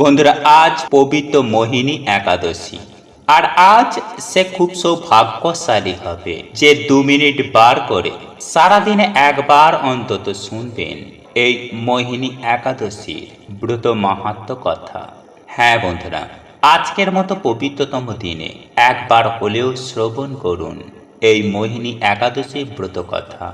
বন্ধুরা, আজ পবিত্র মোহিনী একাদশী। আর আজ সে খুব সৌভাগ্যশালী হবে যে দু মিনিট বার করে সারাদিনে একবার অন্তত শুনবেন এই মোহিনী একাদশীর ব্রত মাহাত্ম কথা। হ্যাঁ বন্ধুরা, আজকের মতো পবিত্রতম দিনে একবার হলেও শ্রবণ করুন এই মোহিনী একাদশীর ব্রত কথা।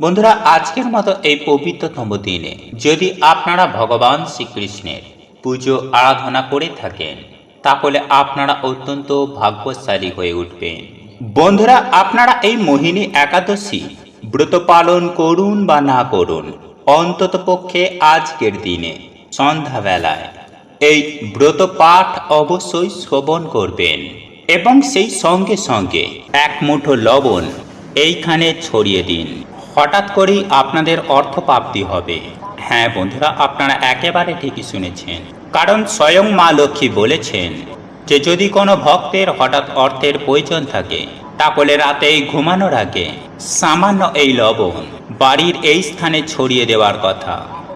বন্ধুরা, আজকের মতো এই পবিত্রতম দিনে যদি আপনারা ভগবান শ্রীকৃষ্ণের পুজো আরাধনা করে থাকেন। তাহলে আপনারা অত্যন্ত ভাগ্যশালী হয়ে উঠবেন। বন্ধুরা, আপনারা এই মোহিনী একাদশী ব্রত পালন করুন বা না করুন, অন্তত পক্ষে আজকের দিনে, সন্ধ্যাবেলায়, এই ব্রত পাঠ অবশ্যই শ্রবণ করবেন এবং সেই সঙ্গে সঙ্গে এক মুঠো লবণ এইখানে ছড়িয়ে দিন। হঠাৎ করেই আপনাদের অর্থপ্রাপ্তি হবে। হ্যাঁ বন্ধুরা, আপনারা একেবারে ঠিকই শুনেছেন। কারণ স্বয়ং মা লক্ষ্মী বলেছেন যে, যদি কোনো ভক্তের হঠাৎ অর্থের প্রয়োজন থাকে, তাহলে রাতেই ঘুমানোর আগে সামান্য এই লবণ বাড়ির এই স্থানে ছড়িয়ে দেওয়ার কথা।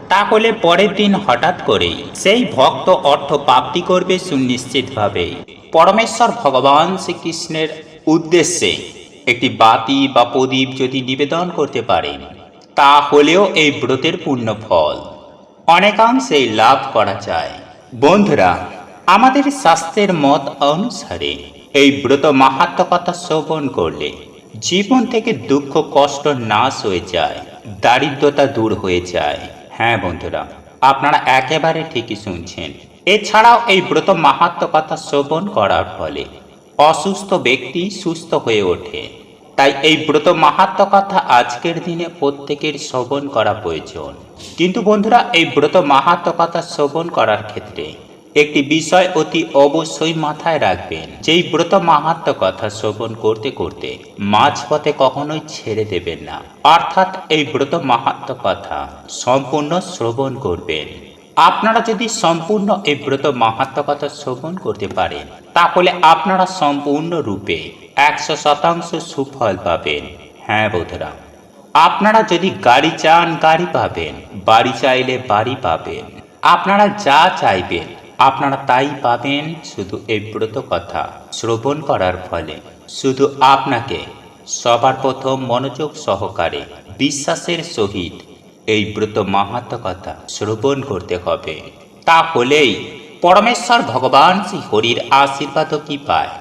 তাহলে পরের দিন হঠাৎ করেই সেই ভক্ত অর্থ প্রাপ্তি করবে সুনিশ্চিতভাবে। পরমেশ্বর ভগবান শ্রীকৃষ্ণের উদ্দেশ্যে একটি বাতি বা প্রদীপ যদি নিবেদন করতে পারেন তাহলেও এই ব্রতের পূর্ণ ফল। অনেকাংশেই লাভ করা যায়। বন্ধুরা, আমাদের শাস্ত্রের মত অনুসারে এই ব্রত মাহাত্ম কথা শ্রবণ করলে জীবন থেকে দুঃখ, কষ্ট নাশ হয়ে যায়, দারিদ্রতা দূর হয়ে যায়। হ্যাঁ বন্ধুরা, আপনারা একেবারে ঠিকই শুনছেন। এছাড়াও এই ব্রত মাহাত্মকতা শ্রবণ করার ফলে অসুস্থ ব্যক্তি সুস্থ হয়ে ওঠে। তাই এই ব্রত মাহাত্ম কথা আজকের দিনে প্রত্যেকের শ্রবণ করা প্রয়োজন। কিন্তু বন্ধুরা, এই ব্রত মাহাত্ম কথা শ্রবণ করার ক্ষেত্রে একটি বিষয় অতি অবশ্যই মাথায় রাখবেন। যেই ব্রত মাহাত্ম কথা শ্রবণ করতে করতে মাঝপথে কখনোই ছেড়ে দেবেন না। অর্থাৎ এই ব্রত মাহাত্ম কথা সম্পূর্ণ শ্রবণ করবেন। আপনারা যদি সম্পূর্ণ এই ব্রত মাহাত্ম কথা শ্রবণ করতে পারেন, তাহলে আপনারা সম্পূর্ণ রূপে একশো শতাংশ সুফল পাবেন। হ্যাঁ বন্ধুরা, আপনারা যদি গাড়ি চান, গাড়ি পাবেন, বাড়ি চাইলে বাড়ি পাবেন। আপনারা যা চাইবেন, আপনারা তাই পাবেন শুধু এই ব্রত কথা, শ্রবণ করার ফলে। শুধু আপনাকে সবার প্রথম মনোযোগ সহকারে বিশ্বাসের সহিত এই ব্রত মাহাত্ম কথা শ্রবণ করতে হবে। তাহলেই পরমেশ্বর ভগবান শ্রী হরির আশীর্বাদও কি পায়?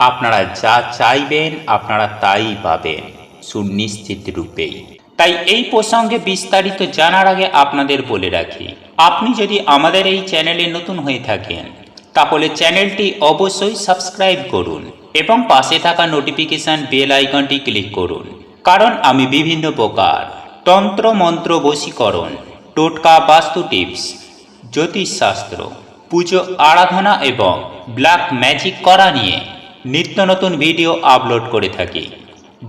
আপনারা যা চাইবেন, আপনারা তাই পাবেন, সুনিশ্চিত রূপেই। তাই এই প্রসঙ্গে বিস্তারিত জানার আগে আপনাদের বলে রাখি, আপনি যদি আমাদের এই চ্যানেলে নতুন হয়ে থাকেন, তাহলে চ্যানেলটি অবশ্যই সাবস্ক্রাইব করুন এবং পাশে থাকা নোটিফিকেশন বেল আইকনটি ক্লিক করুন, কারণ আমি বিভিন্ন প্রকার তন্ত্র মন্ত্র বশীকরণ, টোটকা বাস্তু টিপস, জ্যোতিষশাস্ত্র, পুজো আরাধনা এবং ব্ল্যাক ম্যাজিক করা নিয়ে নিত্য নতুন ভিডিও আপলোড করে থাকি,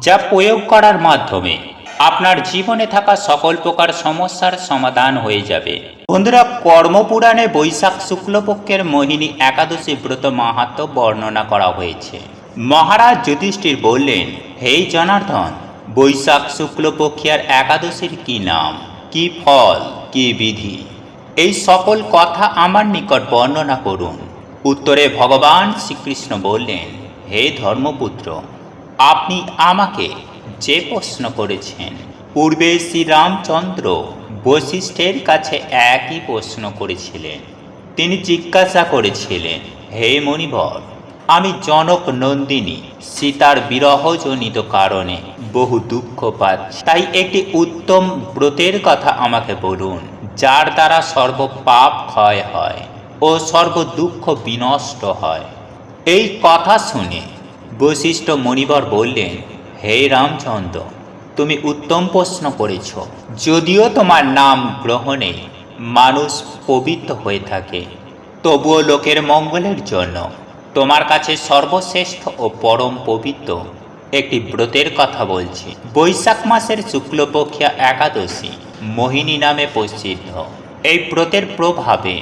যা প্রয়োগ করার মাধ্যমে আপনার জীবনে থাকা সকল প্রকার সমস্যার সমাধান হয়ে যাবে। বন্ধুরা, কর্মপুরাণে বৈশাখ শুক্লপক্ষের মোহিনী একাদশী ব্রত মাহাত্ম বর্ণনা করা হয়েছে। মহারাজ যুধিষ্ঠির বললেন হেই জনার্দন, বৈশাখ শুক্লপক্ষিয়ার একাদশীর কি নাম, কি ফল, কি বিধি? এই সকল কথা আমার নিকট বর্ণনা করুন। উত্তরে ভগবান শ্রীকৃষ্ণ বললেন হে ধর্মপুত্র, আপনি আমাকে যে প্রশ্ন করেছেন, পূর্বে শ্রীরামচন্দ্র বশিষ্ঠের কাছে একই প্রশ্ন করেছিলেন। তিনি জিজ্ঞাসা করেছিলেন, হে মণিবর, আমি জনক নন্দিনী সীতার বিরহজনিত কারণে বহু দুঃখ পাচ্ছি। তাই একটি উত্তম ব্রতের কথা আমাকে বলুন, যার দ্বারা সর্ব পাপ ক্ষয় হয় ও সর্ব দুঃখ বিনষ্ট হয়। এই কথা শুনে বশিষ্ঠ মণিবর বললেন, হে রামচন্দ্র, তুমি উত্তম প্রশ্ন করেছ। যদিও তোমার নাম গ্রহণে মানুষ পবিত্র হয়ে থাকে, তবুও লোকের মঙ্গলের জন্য তোমার কাছে সর্বশ্রেষ্ঠ ও পরম পবিত্র একটি ব্রতের কথা বলছি। বৈশাখ মাসের শুক্লপক্ষিয়া একাদশী মোহিনী নামে প্রসিদ্ধ। এই ব্রতের প্রভাবে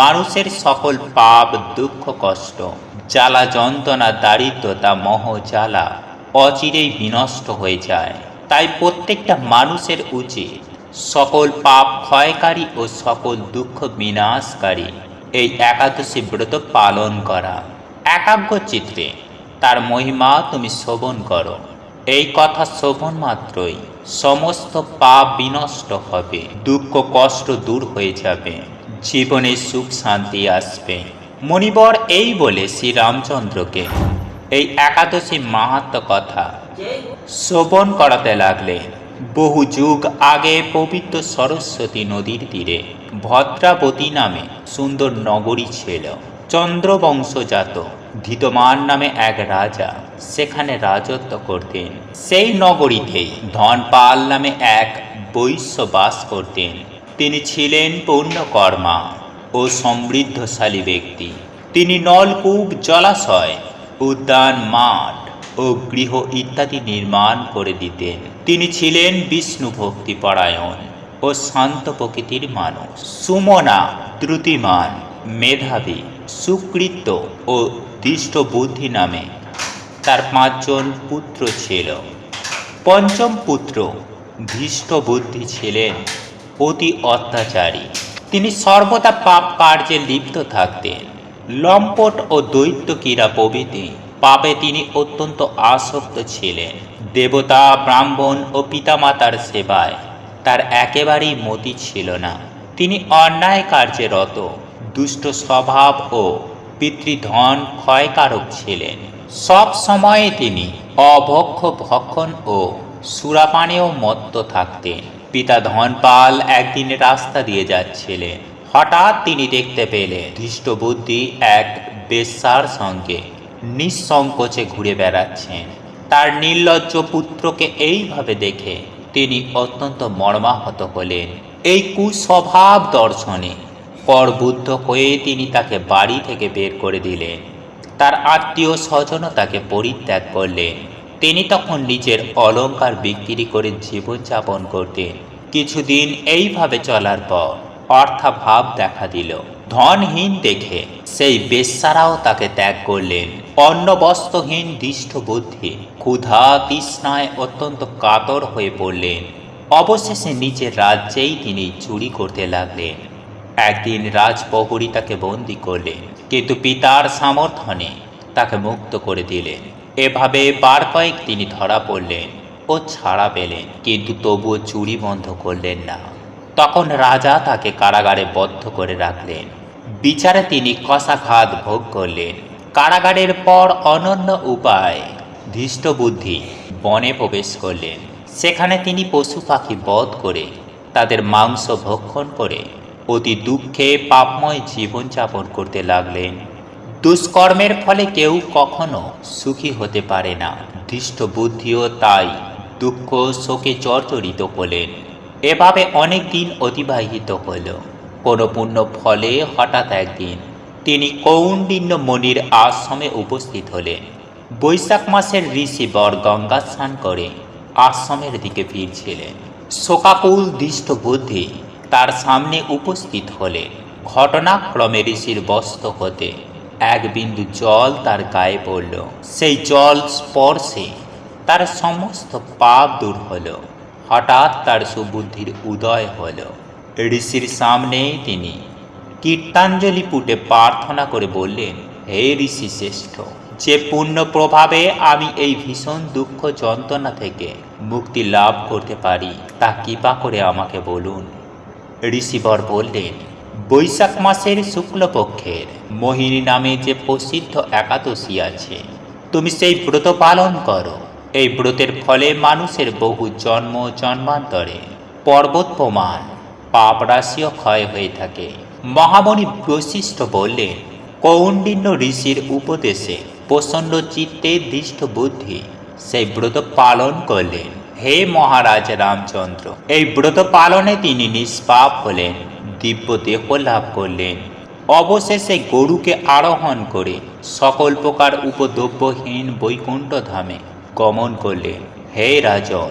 মানুষের সকল পাপ, দুঃখ, কষ্ট জ্বালা যন্ত্রণা, দারিদ্রতা, মহ জ্বালা অচিরেই বিনষ্ট হয়ে যায়। তাই প্রত্যেকটা মানুষের উচিত সকল পাপ ক্ষয়কারী ও সকল দুঃখ বিনাশকারী এই একাদশী ব্রত পালন করা। একাগ্র চিত্রে তার মহিমা তুমি শোভন করো। এই কথা শোভন মাত্রই সমস্ত পাপ বিনষ্ট হবে, দুঃখ কষ্ট দূর হয়ে যাবে, জীবনে সুখ শান্তি আসবে। মণিবর এই বলে শ্রীরামচন্দ্রকে, এই একাদশী মাহাত্ম কথা শোভন করাতে লাগলে বহু যুগ আগে পবিত্র সরস্বতী নদীর তীরে ভদ্রাবতী নামে সুন্দর নগরী ছিল। চন্দ্রবংশজাত ধৃতমান নামে এক রাজা সেখানে রাজত্ব করতেন। সেই নগরীতেই ধনপাল নামে এক বৈশ্য বাস করতেন। তিনি ছিলেন পূর্ণকর্মা ও সমৃদ্ধশালী ব্যক্তি। তিনি নলকূপ, জলাশয়, উদ্যান, মাঠ ও গৃহ ইত্যাদি নির্মাণ করে দিতেন। তিনি ছিলেন বিষ্ণু ভক্তি পরায়ণ ও শান্ত প্রকৃতির মানুষ। সুমনা, দ্রুতিমান, মেধাবী, সুকৃত ও দৃষ্ট বুদ্ধি নামে তার পাঁচজন পুত্র ছিল। পঞ্চম পুত্র ধৃষ্ট বুদ্ধি ছিলেন অতি অত্যাচারী। তিনি সর্বদা পাপ কার্যে লিপ্ত থাকতেন। লম্পট ও দৈত্য ক্রীড়া প্রভৃতি পাপে তিনি অত্যন্ত আসক্ত ছিলেন। দেবতা, ব্রাহ্মণ ও পিতামাতার সেবায় তার একেবারেই মতি ছিল না। তিনি অন্যায় কার্যে রত, দুষ্ট স্বভাব ও পিতৃধন ক্ষয়কারক ছিলেন। সব সময়ে তিনি অভক্ষ ভক্ষণ ও সুরাপানেও মত্ত থাকতেন। পিতা ধনপাল একদিন রাস্তা দিয়ে যাচ্ছিলেন হঠাৎ তিনি দেখতে পেলেন ধৃষ্টবুদ্ধি এক বেশ্যার সঙ্গে। নিঃসংকোচে ঘুরে বেড়াচ্ছেন। তার নির্লজ্জ পুত্রকে এইভাবে দেখে তিনি অত্যন্ত মর্মাহত হলেন। এই কুস্বভাব দর্শনে করবুদ্ধ হয়ে তিনি তাকে বাড়ি থেকে বের করে দিলেন। তার আত্মীয় স্বজনও তাকে পরিত্যাগ করলেন। তিনি তখন নিজের অলংকার বিক্রি করে জীবনযাপন করতেন। কিছুদিন এইভাবে চলার পর অর্থাভাব দেখা দিল। ধনহীন দেখে সেই বেশ্যারাও তাকে ত্যাগ করলেন। অন্ন বস্ত্রহীন দৃষ্ট বুদ্ধি ক্ষুধা তৃষ্ণায় অত্যন্ত কাতর হয়ে পড়লেন। অবশেষে নিজের রাজ্যেই তিনি চুরি করতে লাগলেন। একদিন রাজপ্রহরী তাকে বন্দি করলেন, কিন্তু পিতার সামর্থ্যে তাকে মুক্ত করে দিলেন। এভাবে বার কয়েক তিনি ধরা পড়লেন ও ছাড়া পেলেন, কিন্তু তবুও চুরি বন্ধ করলেন না। তখন রাজা তাকে কারাগারে বদ্ধ করে রাখলেন। বিচারে তিনি কষাঘাত ভোগ করলেন। কারাগারের পর অনন্য উপায় ধৃষ্ট বুদ্ধি বনে প্রবেশ করলেন। সেখানে তিনি পশু পাখি বধ করে তাদের মাংস ভক্ষণ করে অতি দুঃখে পাপময় জীবনযাপন করতে লাগলেন। দুষ্কর্মের ফলে কেউ কখনো সুখী হতে পারে না। দৃষ্ট বুদ্ধিও তাই। দুঃখ শোকে জর্জরিত হলেন। এভাবে অনেক দিন অতিবাহিত হল। কোনো পুণ্য ফলে হঠাৎ একদিন তিনি কৌণ্ডিন্য মনির আশ্রমে উপস্থিত হলেন। বৈশাখ মাসের ঋষি বর গঙ্গা স্নান করে আশ্রমের দিকে ফিরছিলেন। শোকাকুল দৃষ্ট বুদ্ধি তার সামনে উপস্থিত হলেন। ঘটনাক্রমে ঋষির বস্ত্র হতে এক বিন্দু জল তার গায়ে পড়ল। সেই জল স্পর্শে তার সমস্ত পাপ দূর হলো। হঠাৎ তার সুবুদ্ধির উদয় হলো। ঋষির সামনে তিনি কীর্তাঞ্জলি পুটে প্রার্থনা করে বললেন, হে ঋষি শ্রেষ্ঠ, যে পুণ্য প্রভাবে আমি এই ভীষণ দুঃখ যন্ত্রণা থেকে মুক্তি লাভ করতে পারি, তা কৃপা করে আমাকে বলুন। ঋষিবর বললেন বৈশাখ মাসের শুক্লপক্ষের মোহিনী নামে যে প্রসিদ্ধ একাদশী আছে, তুমি সেই ব্রত পালন করো। এই ব্রতের ফলে মানুষের বহু জন্ম জন্মান্তরে পর্বত প্রমাণ পাপ রাশিও ক্ষয় হয়ে থাকে। মহামণি বৈশিষ্ট্য বললেন, কৌণ্ডিন্য ঋষির উপদেশে প্রচণ্ড চিত্তে দৃষ্ট বুদ্ধি। সেই ব্রত পালন করলেন হে মহারাজ রামচন্দ্র। এই ব্রত পালনে তিনি নিষ্পাপ হলেন। দিব্য দেহ লাভ করলেন। অবশেষে গরুকে আরোহণ করে সকল প্রকার উপদ্রব্যহীন বৈকুণ্ঠ ধামে গমন করলেন। হে রাজন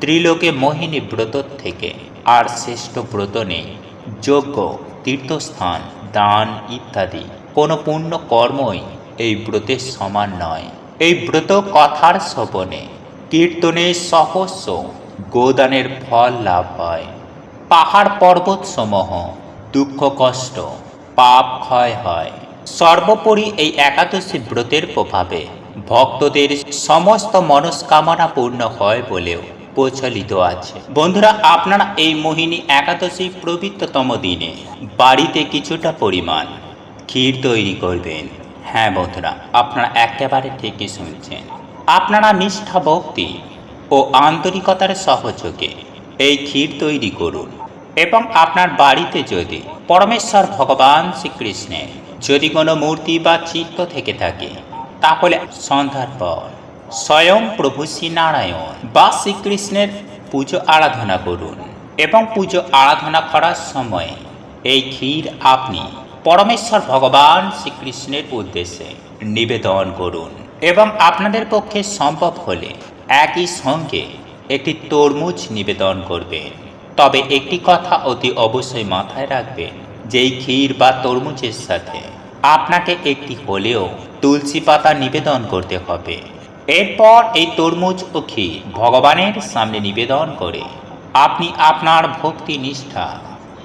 ত্রিলোকে মোহিনী ব্রত থেকে আর শ্রেষ্ঠ ব্রত নেই। যজ্ঞ, তীর্থস্থান, দান ইত্যাদি কোনো পুণ্য কর্মই এই ব্রতের সমান নয়। এই ব্রত কথার শ্রবণে কীর্তনের সহস্র গোদানের ফল লাভ হয়। পাহাড় পর্বত সমূহ দুঃখ, কষ্ট, পাপ, ক্ষয় হয়। সর্বোপরি এই একাদশী ব্রতের প্রভাবে ভক্তদের সমস্ত মনস্কামনা পূর্ণ হয় বলেও প্রচলিত আছে। বন্ধুরা, আপনারা এই মোহিনী একাদশী পবিত্রতম দিনে বাড়িতে কিছুটা পরিমাণ ক্ষীর তৈরি করবেন। হ্যাঁ বন্ধুরা, আপনারা একেবারে ঠিকই শুনছেন। আপনারা নিষ্ঠা, ভক্তি ও আন্তরিকতার সহযোগে এই ক্ষীর তৈরি করুন। এবং আপনার বাড়িতে যদি পরমেশ্বর ভগবান শ্রীকৃষ্ণের যদি কোনো মূর্তি বা চিত্র থেকে থাকে, তাহলে সন্ধ্যার পর স্বয়ং প্রভু শ্রীনারায়ণ বা শ্রীকৃষ্ণের পুজো আরাধনা করুন এবং পুজো আরাধনা করার সময় এই ক্ষীর আপনি পরমেশ্বর ভগবান শ্রীকৃষ্ণের উদ্দেশ্যে নিবেদন করুন এবং আপনাদের পক্ষে সম্ভব হলে একই সঙ্গে একটি তরমুজ নিবেদন করবেন তবে একটি কথা অতি অবশ্যই মাথায় রাখবেন যেই ক্ষীর বা তরমুজের সাথে আপনাকে একটি হলেও তুলসী পাতা নিবেদন করতে হবে। এরপর এই তরমুজ ও ক্ষীর ভগবানের সামনে নিবেদন করে। আপনি আপনার ভক্তি নিষ্ঠা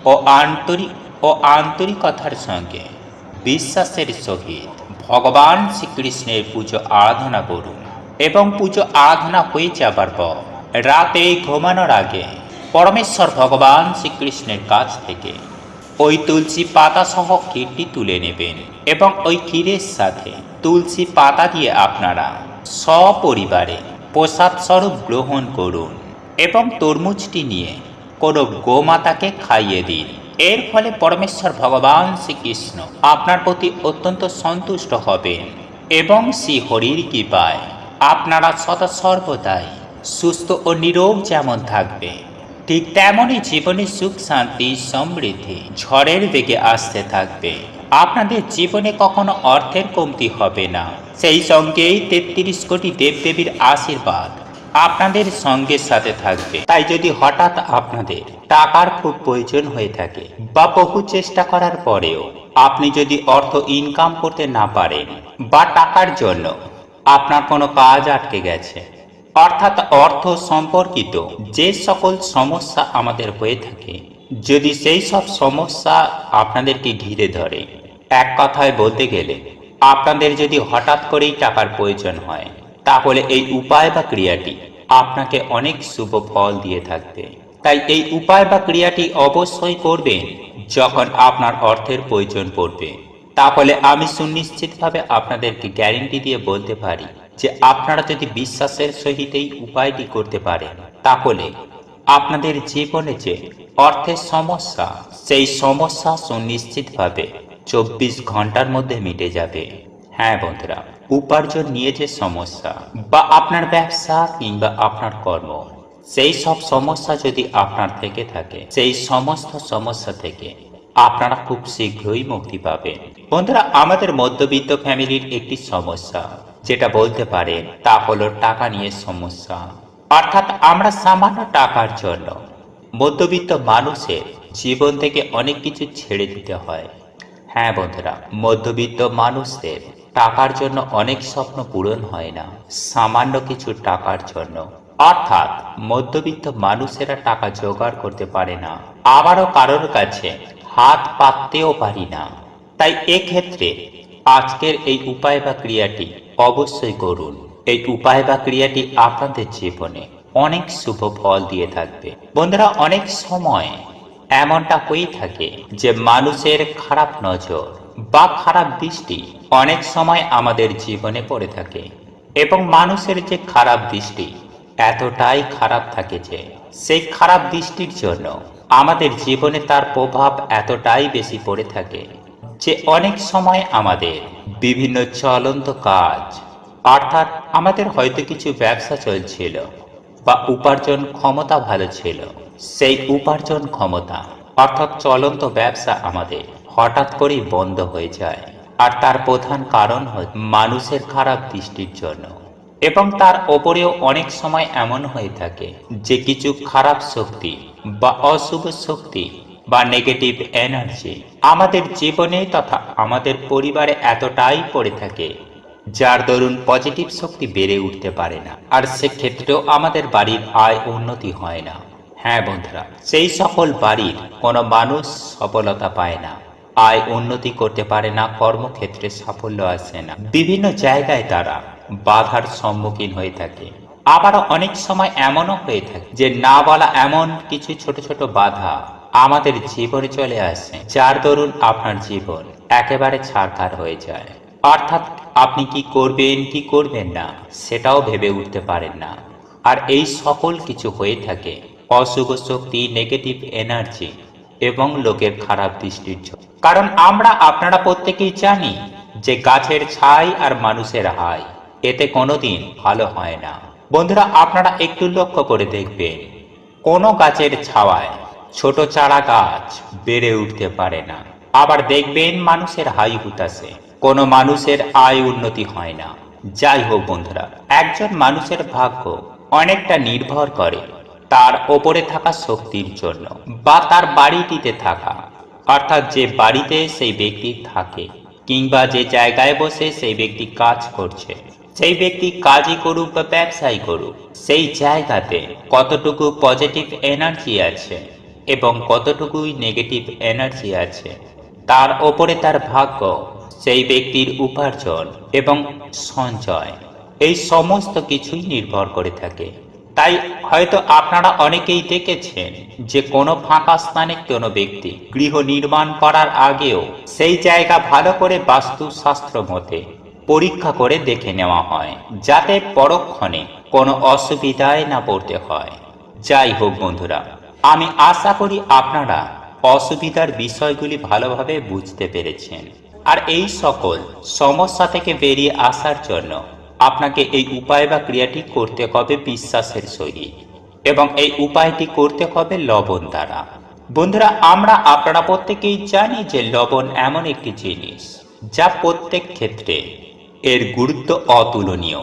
ও আন্তরিক ও আন্তরিকতার সঙ্গে বিশ্বাসের সহিত ভগবান শ্রীকৃষ্ণের পুজো আরাধনা করুন এবং পুজো আরাধনা হয়ে যাবার পর রাতে ঘুমানোর আগে পরমেশ্বর ভগবান শ্রীকৃষ্ণের কাছ থেকে ওই তুলসী পাতা সহ ক্ষীরটি তুলে নেবেন এবং ওই ক্ষীরের সাথে তুলসী পাতা দিয়ে আপনারা সপরিবারে প্রসাদ স্বরূপ গ্রহণ করুন এবং তরমুজটি নিয়ে কোনো গোমাতাকে খাইয়ে দিন। এর ফলে পরমেশ্বর ভগবান শ্রীকৃষ্ণ আপনার প্রতি অত্যন্ত সন্তুষ্ট হবেন এবং শ্রী হরির কৃপায় আপনারা সদা সর্বদাই সুস্থ ও নিরোগ যেমন থাকবে, ঠিক তেমনই জীবনে সুখ, শান্তি, সমৃদ্ধি ঝড়ের বেগে আসতে থাকবে। আপনাদের জীবনে কখনো অর্থের কমতি হবে না। সেই সঙ্গেই তেত্রিশ কোটি দেবদেবীর আশীর্বাদ আপনাদের সঙ্গের সাথে থাকবে। তাই যদি হঠাৎ আপনাদের টাকার খুব প্রয়োজন হয়ে থাকে বা বহু চেষ্টা করার পরেও আপনি যদি অর্থ ইনকাম করতে না পারেন বা টাকার জন্য আপনার কোনো কাজ আটকে গেছে অর্থাৎ অর্থ সম্পর্কিত যে সকল সমস্যা আমাদের হয়ে থাকে। যদি সেই সব সমস্যা আপনাদেরকে ঘিরে ধরে, এক কথায় বলতে গেলে, আপনাদের যদি হঠাৎ করেই টাকার প্রয়োজন হয়, তাহলে এই উপায় বা ক্রিয়াটি আপনাকে অনেক শুভ ফল দিয়ে থাকবে। তাই এই উপায় বা ক্রিয়াটি অবশ্যই করবেন যখন আপনার অর্থের প্রয়োজন পড়বে। তাহলে আমি সুনিশ্চিতভাবে আপনাদেরকে গ্যারেন্টি দিয়ে বলতে পারি যে আপনারা যদি বিশ্বাসের সহিত এই উপায়টি করতে পারেন, তাহলে আপনাদের জীবনে যে অর্থের সমস্যা, সেই সমস্যা সুনিশ্চিতভাবে চব্বিশ ঘণ্টার মধ্যে মিটে যাবে। হ্যাঁ বন্ধুরা, উপার্জন নিয়ে যে সমস্যা, বা আপনার ব্যবসা কিংবা আপনার কর্ম, সেই সব সমস্যা যদি আপনার থেকে থাকে, সেই সমস্ত সমস্যা থেকে আপনারা খুব শীঘ্রই মুক্তি পাবেন। বন্ধুরা, আমাদের মধ্যবিত্ত ফ্যামিলির একটি সমস্যা যেটা বলতে পারে, তা হলো টাকা নিয়ে সমস্যা। অর্থাৎ আমরা সামান্য টাকার জন্য মধ্যবিত্ত মানুষের জীবন থেকে অনেক কিছু ছেড়ে দিতে হয়। হ্যাঁ বন্ধুরা, মধ্যবিত্ত মানুষদের টাকার জন্য অনেক স্বপ্ন পূরণ হয় না, সামান্য কিছু টাকার জন্য। অর্থাৎ মধ্যবিত্ত মানুষেরা টাকা জোগাড় করতে পারে না, আবারও কারোর কাছে হাত পাততেও পারি না। তাই এক্ষেত্রে আজকের এই উপায় বা ক্রিয়াটি অবশ্যই করুন। এই উপায় বা ক্রিয়াটি আপনাদের জীবনে অনেক শুভ ফল দিয়ে থাকবে। বন্ধুরা, অনেক সময় এমনটা হয়ে থাকে যে মানুষের খারাপ নজর বা খারাপ দৃষ্টি অনেক সময় আমাদের জীবনে পড়ে থাকে এবং মানুষের যে খারাপ দৃষ্টি এতটাই খারাপ থাকে যে সেই খারাপ দৃষ্টির জন্য আমাদের জীবনে তার প্রভাব এতটাই বেশি পড়ে থাকে। যে অনেক সময় আমাদের বিভিন্ন চলন্ত কাজ, অর্থাৎ আমাদের হয়তো কিছু ব্যবসা চলছিল বা উপার্জন ক্ষমতা ভালো ছিল, সেই উপার্জন ক্ষমতা, অর্থাৎ চলন্ত ব্যবসা আমাদের হঠাৎ করেই বন্ধ হয়ে যায়। আর তার প্রধান কারণ হয় মানুষের খারাপ দৃষ্টির জন্য। এবং তার ওপরেও অনেক সময় এমন হয়ে থাকে যে কিছু খারাপ শক্তি বা অশুভ শক্তি বা নেগেটিভ এনার্জি আমাদের জীবনে তথা আমাদের পরিবারে এতটাই পড়ে থাকে, যার দরুন পজিটিভ শক্তি বেড়ে উঠতে পারে না। আর সেক্ষেত্রেও আমাদের বাড়ির আয় উন্নতি হয় না। হ্যাঁ বন্ধুরা, সেই সকল বাড়ির কোনো মানুষ সফলতা পায় না। আয় উন্নতি করতে পারে না, কর্মক্ষেত্রে সাফল্য আসে না। বিভিন্ন জায়গায় তারা বাধার সম্মুখীন হয়ে থাকে। আবারও অনেক সময় এমনও হয়ে থাকে যে না বলা এমন কিছু ছোট ছোট বাধা আমাদের জীবনে চলে আসে। যার দরুন আপনার জীবন একেবারে ছাড়খার হয়ে যায়। অর্থাৎ আপনি কি করবেন কি করবেন না, সেটাও ভেবে উঠতে পারেন না। আর এই সকল কিছু হয়ে থাকে অশুভ শক্তি নেগেটিভ এনার্জি এবং লোকের খারাপ দৃষ্টির জন্য। কারণ আমরা আপনারা প্রত্যেকেই জানি যে গাছের ছাই আর মানুষের হাই, এতে কোনোদিন ভালো হয় না। বন্ধুরা, আপনারা একটু লক্ষ্য করে দেখবেন, কোনো গাছের ছাওয়ায় ছোট চারা গাছ বেড়ে উঠতে পারে না। আবার দেখবেন মানুষের হাই হুতাশে। কোনো মানুষের আয় উন্নতি হয় না। যাই হোক বন্ধুরা, একজন মানুষের ভাগ্য অনেকটা নির্ভর করে তার ওপরে থাকা শক্তির জন্য বা তার বাড়িটিতে থাকা। অর্থাৎ যে বাড়িতে সেই ব্যক্তি থাকে কিংবা যে জায়গায় বসে সেই ব্যক্তি কাজ করছে। সেই ব্যক্তি কাজই করুক বা ব্যবসাই করুক, সেই জায়গাতে কতটুকু পজিটিভ এনার্জি আছে এবং কতটুকুই নেগেটিভ এনার্জি আছে, তার ওপরে তার ভাগ্য, সেই ব্যক্তির উপার্জন এবং সঞ্চয়, এই সমস্ত কিছুই নির্ভর করে থাকে। তাই হয়তো আপনারা অনেকেই দেখেছেন যে কোনো ফাঁকা স্থানে কোনো ব্যক্তি গৃহ নির্মাণ করার আগেও সেই জায়গা ভালো করে বাস্তুশাস্ত্র মতে পরীক্ষা করে দেখে নেওয়া হয়, যাতে পরক্ষণে কোনো অসুবিধায় না পড়তে হয়। যাই হোক বন্ধুরা আমি আশা করি আপনারা অসুবিধার বিষয়গুলি ভালোভাবে বুঝতে পেরেছেন। আর এই সকল সমস্যা থেকে বেরিয়ে আসার জন্য আপনাকে এই উপায় বা ক্রিয়াটি করতে হবে বিশ্বাসের সহিত এবং এই উপায়টি করতে হবে লবণ দ্বারা। বন্ধুরা, আমরা আপনারা প্রত্যেকেই জানি যে লবণ এমন একটি জিনিস যা প্রত্যেক ক্ষেত্রে এর গুরুত্ব অতুলনীয়।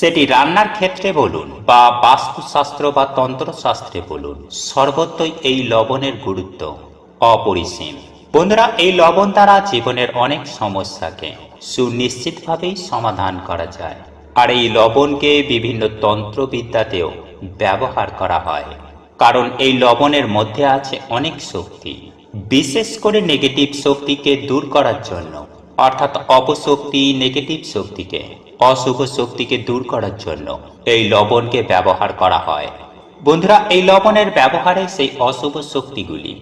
সেটি রান্নার ক্ষেত্রে বলুন বা বাস্তুশাস্ত্র বা তন্ত্রশাস্ত্রে বলুন, সর্বত্রই এই লবণের গুরুত্ব অপরিসীম। বন্ধুরা, এই লবণ দ্বারা জীবনের অনেক সমস্যাকে সুনিশ্চিতভাবেই সমাধান করা যায়। আর এই লবণকে বিভিন্ন তন্ত্রবিদ্যাতেও ব্যবহার করা হয়। কারণ এই লবণের মধ্যে আছে অনেক শক্তি, বিশেষ করে নেগেটিভ শক্তিকে দূর করার জন্য, অর্থাৎ অপশক্তি নেগেটিভ শক্তিকে। অশুভ শক্তিকে দূর করার জন্য এই লবণকে ব্যবহার করা হয়। বন্ধুরা, এই লবণের ব্যবহারে সেই অশুভ শক্তিগুলি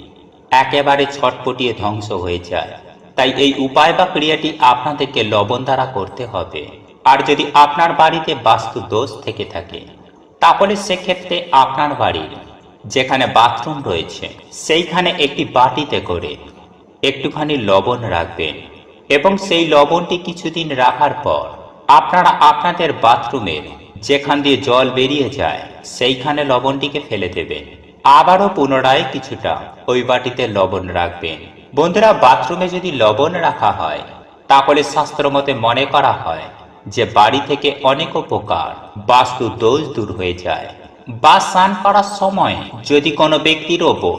একেবারে ছটপটিয়ে ধ্বংস হয়ে যায়। তাই এই উপায় বা ক্রিয়াটি আপনাদেরকে লবণ দ্বারা করতে হবে। আর যদি আপনার বাড়িতে বাস্তু দোষ থেকে থাকে, তাহলে সেক্ষেত্রে আপনার বাড়ির যেখানে বাথরুম রয়েছে, সেইখানে একটি বাটিতে করে একটুখানি লবণ রাখবেন এবং সেই লবণটি কিছুদিন রাখার পর আপনারা আপনাদের বাথরুমের যেখান দিয়ে জল বেরিয়ে যায়, সেইখানে লবণটিকে ফেলে দেবেন। আবারও পুনরায় কিছুটা ওই বাটিতে লবণ রাখবেন। বন্ধুরা, বাথরুমে যদি লবণ রাখা হয়, তাহলে শাস্ত্রমতে মনে করা হয় যে বাড়ি থেকে অনেক উপকার, বাস্তু দোষ দূর হয়ে যায়। বা স্নান করার সময় যদি কোনো ব্যক্তির ওপর,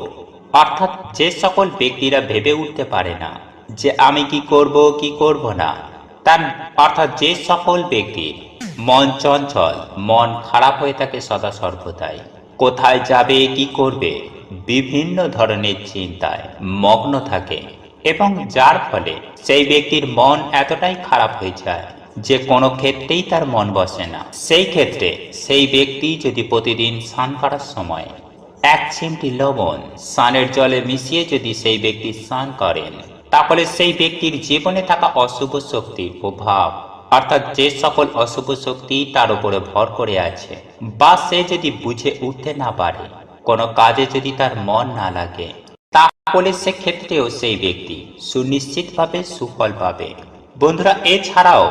অর্থাৎ যে সকল ব্যক্তিরা ভেবে উঠতে পারে না যে আমি কি করব কি করব না তার অর্থাৎ যে সকল ব্যক্তির মন চঞ্চল, মন খারাপ হয়ে থাকে সদা সর্বদাই। কোথায় যাবে, কি করবে, বিভিন্ন ধরনের চিন্তায় মগ্ন থাকে। এবং যার ফলে সেই ব্যক্তির মন এতটাই খারাপ হয়ে যায় যে কোনো ক্ষেত্রেই তার মন বসে না। সেই ক্ষেত্রে সেই ব্যক্তি যদি প্রতিদিন স্নান করার সময় এক চিমটি লবণ স্নানের জলে মিশিয়ে যদি সেই ব্যক্তি স্নান করেন তাহলে সেই ব্যক্তির জীবনে থাকা অশুভ শক্তির প্রভাব, অর্থাৎ যে সকল অশুভ শক্তি তার উপরে ভর করে আছে, বা সে যদি বুঝে উঠতে না পারে, কোনো কাজে যদি তার মন না লাগে, তাহলে সেক্ষেত্রেও সেই ব্যক্তি সুনিশ্চিতভাবে সুফল পাবে। বন্ধুরা, এছাড়াও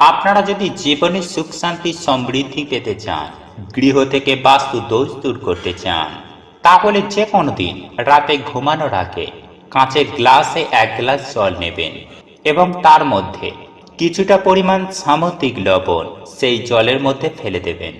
আপনারা যদি জীবনে সুখ, শান্তি, সমৃদ্ধি পেতে চান, গৃহ থেকে বাস্তু দোষ দূর করতে চান, তাহলে যে কোনো দিন রাতে ঘুমানোর আগে কাঁচের গ্লাসে এক গ্লাস জল নেবেন এবং তার মধ্যে কিছুটা পরিমাণ সামুদ্রিক লবণ সেই জলের মধ্যে ফেলে দেবেন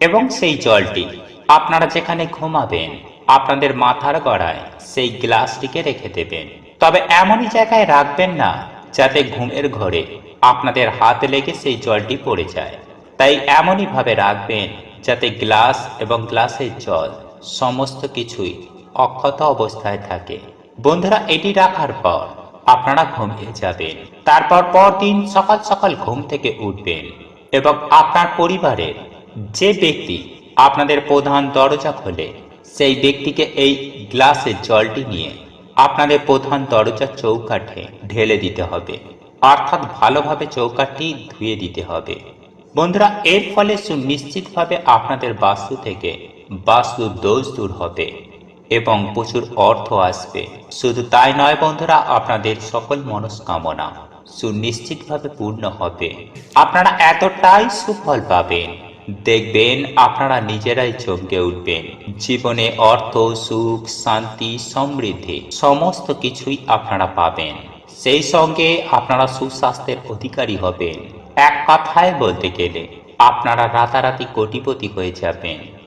এবং সেই জলটি আপনারা যেখানে ঘুমাবেন, আপনাদের মাথার গড়ায় সেই গ্লাসটিকে রেখে দেবেন। তবে এমনই জায়গায় রাখবেন না যাতে ঘুমের ঘরে আপনাদের হাত লেগে সেই জলটি পড়ে যায়। তাই এমনই ভাবে রাখবেন যাতে গ্লাস এবং গ্লাসের জল সমস্ত কিছুই অক্ষত অবস্থায় থাকে। বন্ধুরা, এটি রাখার পর আপনারা ঘুমিয়ে যাবেন। তারপর পরদিন সকাল সকাল ঘুম থেকে উঠবেন এবং আপনার পরিবারের যে ব্যক্তি আপনাদের প্রধান দরজা খোলে, সেই ব্যক্তিকে এই গ্লাসের জলটি নিয়ে আপনাদের প্রধান দরজার চৌকাঠে ঢেলে দিতে হবে। অর্থাৎ ভালোভাবে চৌকাঠটি ধুয়ে দিতে হবে। বন্ধুরা, এর ফলে সুনিশ্চিতভাবে আপনাদের বাস্তু থেকে বাস্তু দোষ দূর হবে। এবং প্রচুর অর্থ আসবে। শুধু তাই নয় বন্ধুরা, আপনাদের সকল মনস্কামনা সুনিশ্চিতভাবে পূর্ণ হবে। আপনারা এতটাই সুফল পাবেন। দেখবেন আপনারা নিজেরাই চমকে উঠবেন। জীবনে অর্থ, সুখ, শান্তি, সমৃদ্ধি সমস্ত কিছুই আপনারা পাবেন। সেই সঙ্গে আপনারা সুস্বাস্থ্যের অধিকারী হবেন। এক কথায় বলতে গেলে আপনারা রাতারাতি কোটিপতি হয়ে যাবেন।